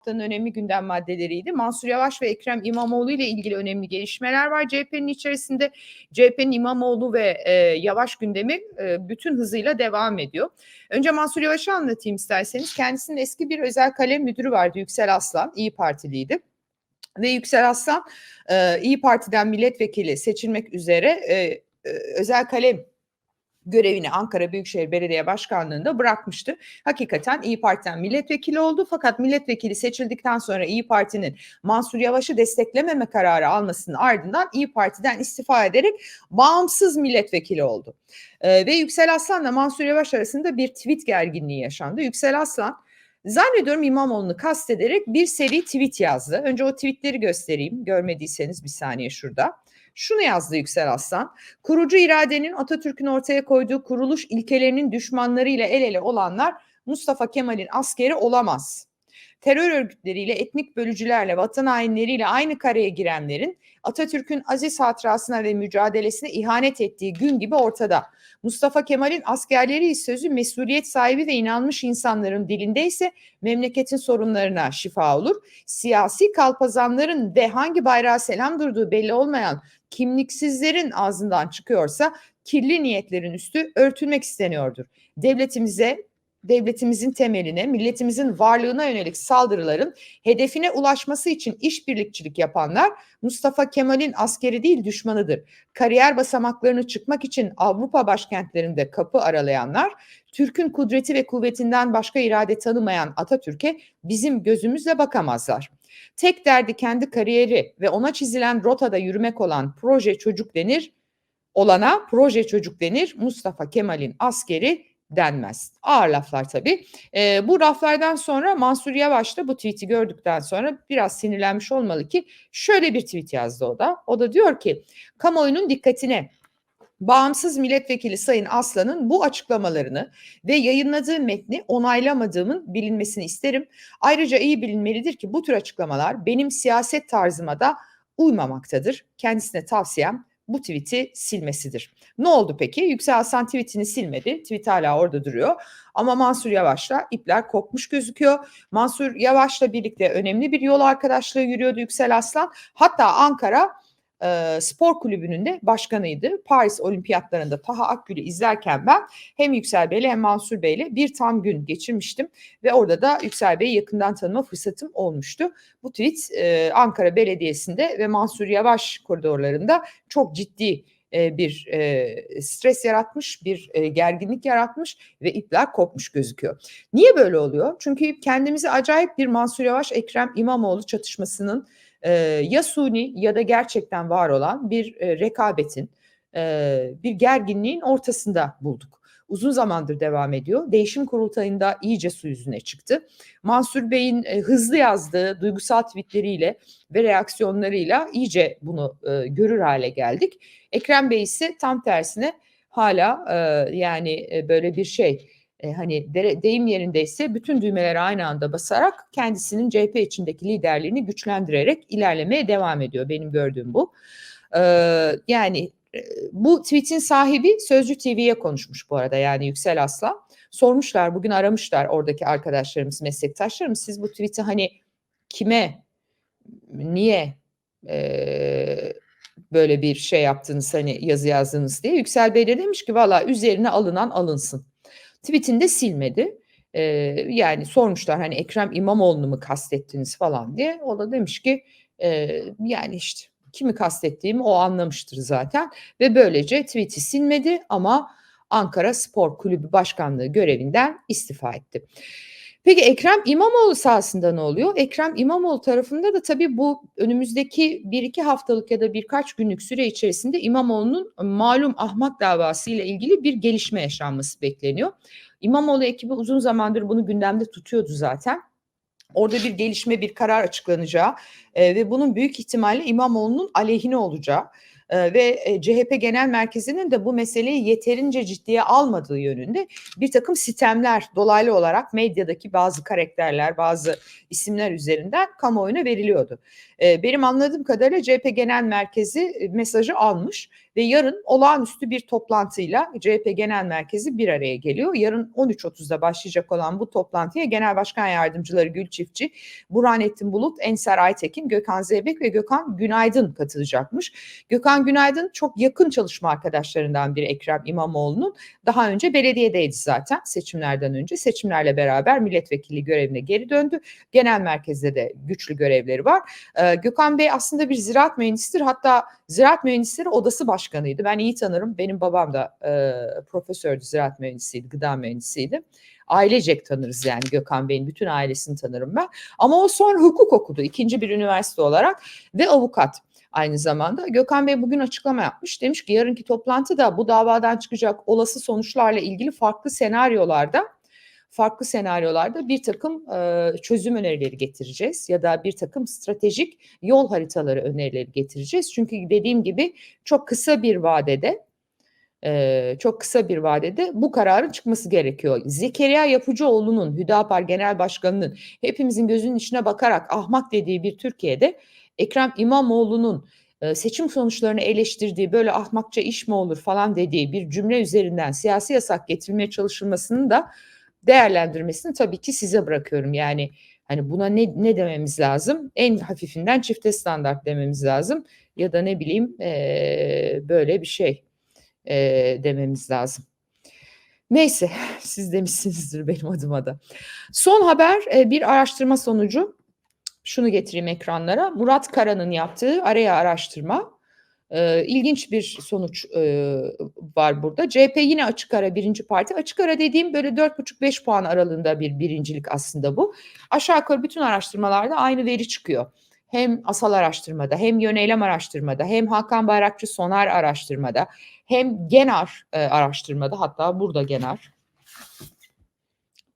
haftanın önemli gündem maddeleriydi. Mansur Yavaş ve Ekrem İmamoğlu ile ilgili önemli gelişmeler var CHP'nin içerisinde. CHP'nin İmamoğlu ve e, Yavaş gündemi e, bütün hızıyla devam ediyor. Önce Mansur Yavaş'ı anlatayım isterseniz. Kendisinin eski bir özel kalem müdürü vardı Yüksel Aslan, İyi Partiliydi. Ve Yüksel Aslan e, İyi Parti'den milletvekili seçilmek üzere e, e, özel kalem görevini Ankara Büyükşehir Belediye Başkanlığı'nda bırakmıştı. Hakikaten İyi Parti'den milletvekili oldu fakat milletvekili seçildikten sonra İyi Parti'nin Mansur Yavaş'ı desteklememe kararı almasının ardından İyi Parti'den istifa ederek bağımsız milletvekili oldu. Ee, ve Yüksel Aslan'la Mansur Yavaş arasında bir tweet gerginliği yaşandı. Yüksel Aslan Zannediyorum İmamoğlu'nu kastederek bir seri tweet yazdı. Önce o tweetleri göstereyim. Görmediyseniz bir saniye şurada. Şunu yazdı Yüksel Aslan. Kurucu iradenin Atatürk'ün ortaya koyduğu kuruluş ilkelerinin düşmanlarıyla el ele olanlar Mustafa Kemal'in askeri olamaz. Terör örgütleriyle, etnik bölücülerle, vatan hainleriyle aynı kareye girenlerin Atatürk'ün aziz hatırasına ve mücadelesine ihanet ettiği gün gibi ortada. Mustafa Kemal'in askerleri sözü mesuliyet sahibi ve inanmış insanların dilindeyse memleketin sorunlarına şifa olur. Siyasi kalpazanların ve hangi bayrağa selam durduğu belli olmayan kimliksizlerin ağzından çıkıyorsa kirli niyetlerin üstü örtülmek isteniyordur. Devletimize, devletimizin temeline, milletimizin varlığına yönelik saldırıların hedefine ulaşması için işbirlikçilik yapanlar Mustafa Kemal'in askeri değil düşmanıdır. Kariyer basamaklarını çıkmak için Avrupa başkentlerinde kapı aralayanlar, Türk'ün kudreti ve kuvvetinden başka irade tanımayan Atatürk'e bizim gözümüzle bakamazlar. Tek derdi kendi kariyeri ve ona çizilen rotada yürümek olan proje çocuk denir. Olana proje çocuk denir. Mustafa Kemal'in askeri denmez. Ağır laflar tabii. E, bu laflardan sonra Mansur Yavaş da bu tweet'i gördükten sonra biraz sinirlenmiş olmalı ki şöyle bir tweet yazdı o da. O da diyor ki kamuoyunun dikkatine Bağımsız milletvekili Sayın Aslan'ın bu açıklamalarını ve yayınladığı metni onaylamadığımın bilinmesini isterim. Ayrıca iyi bilinmelidir ki bu tür açıklamalar benim siyaset tarzıma da uymamaktadır. Kendisine tavsiyem bu tweet'i silmesidir. Ne oldu peki? Yüksel Aslan tweetini silmedi. Tweet hala orada duruyor. Ama Mansur Yavaş'la ipler kopmuş gözüküyor. Mansur Yavaş'la birlikte önemli bir yol arkadaşlığı yürüyordu Yüksel Aslan. Hatta Ankara e, spor kulübünün de başkanıydı. Paris olimpiyatlarında Taha Akgül'ü izlerken ben hem Yüksel Bey'le hem Mansur Bey'le bir tam gün geçirmiştim. Ve orada da Yüksel Bey'i yakından tanıma fırsatım olmuştu. Bu tweet e, Ankara Belediyesi'nde ve Mansur Yavaş koridorlarında çok ciddi bir e, stres yaratmış, bir e, gerginlik yaratmış ve ipler kopmuş gözüküyor. Niye böyle oluyor? Çünkü kendimizi acayip bir Mansur Yavaş Ekrem İmamoğlu çatışmasının e, ya suni ya da gerçekten var olan bir e, rekabetin, e, bir gerginliğin ortasında bulduk. Uzun zamandır devam ediyor. Değişim kurultayında iyice su yüzüne çıktı. Mansur Bey'in e, hızlı yazdığı duygusal tweetleriyle ve reaksiyonlarıyla iyice bunu e, görür hale geldik. Ekrem Bey ise tam tersine hala e, yani e, böyle bir şey e, hani de, deyim yerindeyse bütün düğmeleri aynı anda basarak kendisinin CHP içindeki liderliğini güçlendirerek ilerlemeye devam ediyor. Benim gördüğüm bu. E, yani bu tweetin sahibi Sözcü TV'ye konuşmuş bu arada yani Yüksel Aslan. Sormuşlar bugün aramışlar oradaki arkadaşlarımız, meslektaşlarımız siz bu tweet'i hani kime, niye e, böyle bir şey yaptınız hani yazı yazdınız diye. Yüksel Bey de demiş ki valla üzerine alınan alınsın. Tweetini de silmedi. Ee, yani sormuşlar hani Ekrem İmamoğlu'nu mu kastettiniz falan diye. O da demiş ki e, yani işte kimi kastettiğimi o anlamıştır zaten. Ve böylece tweet'i silmedi ama Ankara Spor Kulübü Başkanlığı görevinden istifa etti. Peki Ekrem İmamoğlu sahasında ne oluyor? Ekrem İmamoğlu tarafında da tabii bu önümüzdeki bir iki haftalık ya da birkaç günlük süre içerisinde İmamoğlu'nun malum ahmak davası ile ilgili bir gelişme yaşanması bekleniyor. İmamoğlu ekibi uzun zamandır bunu gündemde tutuyordu zaten. Orada bir gelişme, bir karar açıklanacağı e, ve bunun büyük ihtimalle İmamoğlu'nun aleyhine olacağı e, ve e, CHP Genel Merkezi'nin de bu meseleyi yeterince ciddiye almadığı yönünde bir takım sistemler dolaylı olarak medyadaki bazı karakterler, bazı isimler üzerinden kamuoyuna veriliyordu. E, benim anladığım kadarıyla CHP Genel Merkezi e, mesajı almış ve yarın olağanüstü bir toplantıyla CHP Genel Merkezi bir araya geliyor. Yarın 13.30'da başlayacak olan bu toplantıya Genel Başkan Yardımcıları Gül Çiftçi, Burhanettin Bulut, Ensar Aytekin, Gökhan Zeybek ve Gökhan Günaydın katılacakmış. Gökhan Günaydın çok yakın çalışma arkadaşlarından biri Ekrem İmamoğlu'nun. Daha önce belediyedeydi zaten seçimlerden önce. Seçimlerle beraber milletvekili görevine geri döndü. Genel merkezde de güçlü görevleri var. Ee, Gökhan Bey aslında bir ziraat mühendisidir. Hatta Ziraat Mühendisleri Odası Başkanıydı. Ben iyi tanırım. Benim babam da e, profesördü, ziraat mühendisiydi, gıda mühendisiydi. Ailecek tanırız yani Gökhan Bey'in bütün ailesini tanırım ben. Ama o sonra hukuk okudu ikinci bir üniversite olarak ve avukat aynı zamanda. Gökhan Bey bugün açıklama yapmış. Demiş ki yarınki toplantıda bu davadan çıkacak olası sonuçlarla ilgili farklı senaryolarda farklı senaryolarda bir takım e, çözüm önerileri getireceğiz ya da bir takım stratejik yol haritaları önerileri getireceğiz. Çünkü dediğim gibi çok kısa bir vadede e, çok kısa bir vadede bu kararın çıkması gerekiyor. Zekeriya Yapıcıoğlu'nun Hüdapar Genel Başkanı'nın hepimizin gözünün içine bakarak ahmak dediği bir Türkiye'de Ekrem İmamoğlu'nun seçim sonuçlarını eleştirdiği böyle ahmakça iş mi olur falan dediği bir cümle üzerinden siyasi yasak getirilmeye çalışılmasının da değerlendirmesini tabii ki size bırakıyorum. Yani hani buna ne, ne dememiz lazım? En hafifinden çifte standart dememiz lazım ya da ne bileyim e, böyle bir şey e, dememiz lazım. Neyse siz demişsinizdir benim adıma da. Son haber e, bir araştırma sonucu. Şunu getireyim ekranlara. Murat Kara'nın yaptığı araya araştırma e, ilginç bir sonuç e, var burada. CHP yine açık ara birinci parti. Açık ara dediğim böyle 4,5-5 puan aralığında bir birincilik aslında bu. Aşağı yukarı bütün araştırmalarda aynı veri çıkıyor. Hem asal araştırmada, hem yöneylem araştırmada, hem Hakan Bayrakçı Sonar araştırmada, hem Genar e, araştırmada hatta burada Genar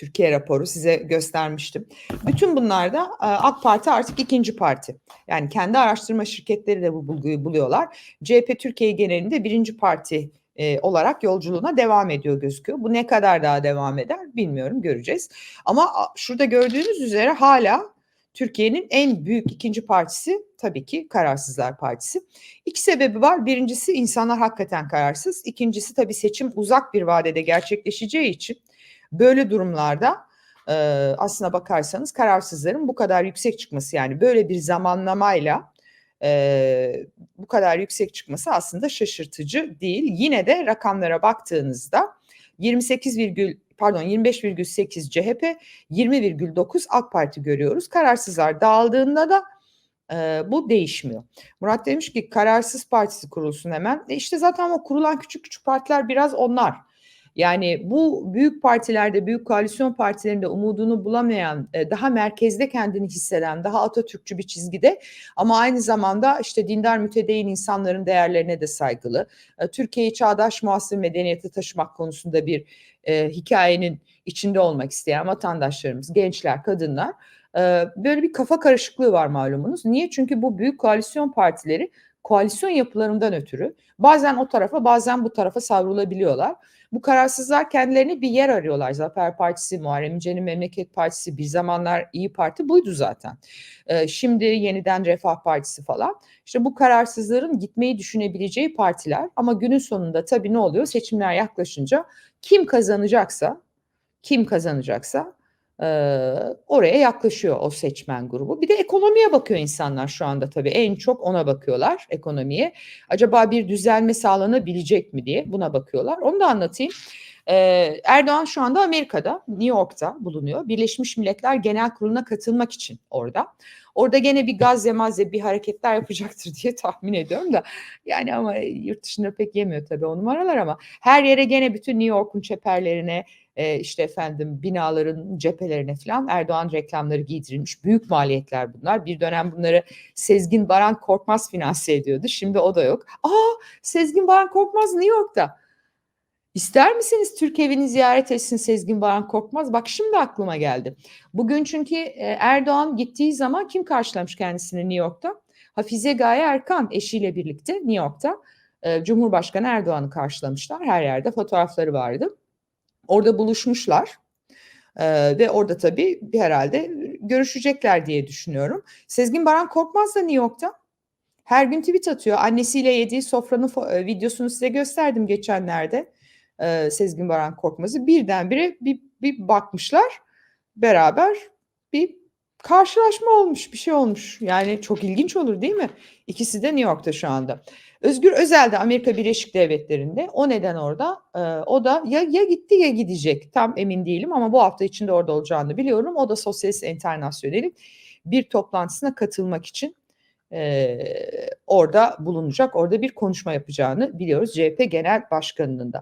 Türkiye raporu size göstermiştim. Bütün bunlarda e, AK Parti artık ikinci parti. Yani kendi araştırma şirketleri de bu bulguyu buluyorlar. CHP Türkiye genelinde birinci parti e, olarak yolculuğuna devam ediyor gözüküyor. Bu ne kadar daha devam eder bilmiyorum göreceğiz. Ama şurada gördüğünüz üzere hala Türkiye'nin en büyük ikinci partisi tabii ki Kararsızlar Partisi. İki sebebi var. Birincisi insanlar hakikaten kararsız. İkincisi tabii seçim uzak bir vadede gerçekleşeceği için Böyle durumlarda e, aslına bakarsanız kararsızların bu kadar yüksek çıkması yani böyle bir zamanlamayla e, bu kadar yüksek çıkması aslında şaşırtıcı değil. Yine de rakamlara baktığınızda 28, pardon 25,8 CHP, 20,9 AK Parti görüyoruz. Kararsızlar dağıldığında da e, bu değişmiyor. Murat demiş ki kararsız partisi kurulsun hemen. E işte zaten o kurulan küçük küçük partiler biraz onlar. Yani bu büyük partilerde, büyük koalisyon partilerinde umudunu bulamayan, e, daha merkezde kendini hisseden, daha Atatürkçü bir çizgide ama aynı zamanda işte dindar mütedeyyin insanların değerlerine de saygılı. E, Türkiye'yi çağdaş muasır medeniyete taşımak konusunda bir e, hikayenin içinde olmak isteyen vatandaşlarımız, gençler, kadınlar böyle bir kafa karışıklığı var malumunuz. Niye? Çünkü bu büyük koalisyon partileri koalisyon yapılarından ötürü bazen o tarafa bazen bu tarafa savrulabiliyorlar. Bu kararsızlar kendilerine bir yer arıyorlar. Zafer Partisi, Muharrem İnce'nin Memleket Partisi bir zamanlar iyi Parti buydu zaten. Ee, şimdi yeniden Refah Partisi falan. İşte bu kararsızların gitmeyi düşünebileceği partiler ama günün sonunda tabii ne oluyor? Seçimler yaklaşınca kim kazanacaksa kim kazanacaksa oraya yaklaşıyor o seçmen grubu. Bir de ekonomiye bakıyor insanlar şu anda tabii en çok ona bakıyorlar ekonomiye. Acaba bir düzelme sağlanabilecek mi diye buna bakıyorlar. Onu da anlatayım. Erdoğan şu anda Amerika'da, New York'ta bulunuyor. Birleşmiş Milletler Genel Kurulu'na katılmak için orada. Orada gene bir gaz yemazze bir hareketler yapacaktır diye tahmin ediyorum da. Yani ama yurt dışında pek yemiyor tabii o numaralar ama her yere gene bütün New York'un çeperlerine, e, işte efendim binaların cephelerine falan Erdoğan reklamları giydirilmiş. Büyük maliyetler bunlar. Bir dönem bunları Sezgin Baran Korkmaz finanse ediyordu. Şimdi o da yok. Aa Sezgin Baran Korkmaz New York'ta. İster misiniz Türk evini ziyaret etsin Sezgin Baran Korkmaz? Bak şimdi aklıma geldi. Bugün çünkü Erdoğan gittiği zaman kim karşılamış kendisini New York'ta? Hafize Gaye Erkan eşiyle birlikte New York'ta e, Cumhurbaşkanı Erdoğan'ı karşılamışlar. Her yerde fotoğrafları vardı. Orada buluşmuşlar. Ee, ve orada tabii herhalde görüşecekler diye düşünüyorum. Sezgin Baran Korkmaz da New York'ta. Her gün tweet atıyor. Annesiyle yediği sofranın e, videosunu size gösterdim geçenlerde. Ee, Sezgin Baran Korkmaz'ı birdenbire bir, bir bakmışlar. Beraber bir karşılaşma olmuş, bir şey olmuş. Yani çok ilginç olur değil mi? İkisi de New York'ta şu anda. Özgür Özel de Amerika Birleşik Devletleri'nde. O neden orada? Ee, o da ya, ya gitti ya gidecek. Tam emin değilim ama bu hafta içinde orada olacağını biliyorum. O da Sosyalist Enternasyonel'in bir toplantısına katılmak için e, orada bulunacak. Orada bir konuşma yapacağını biliyoruz CHP Genel Başkanı'nın da.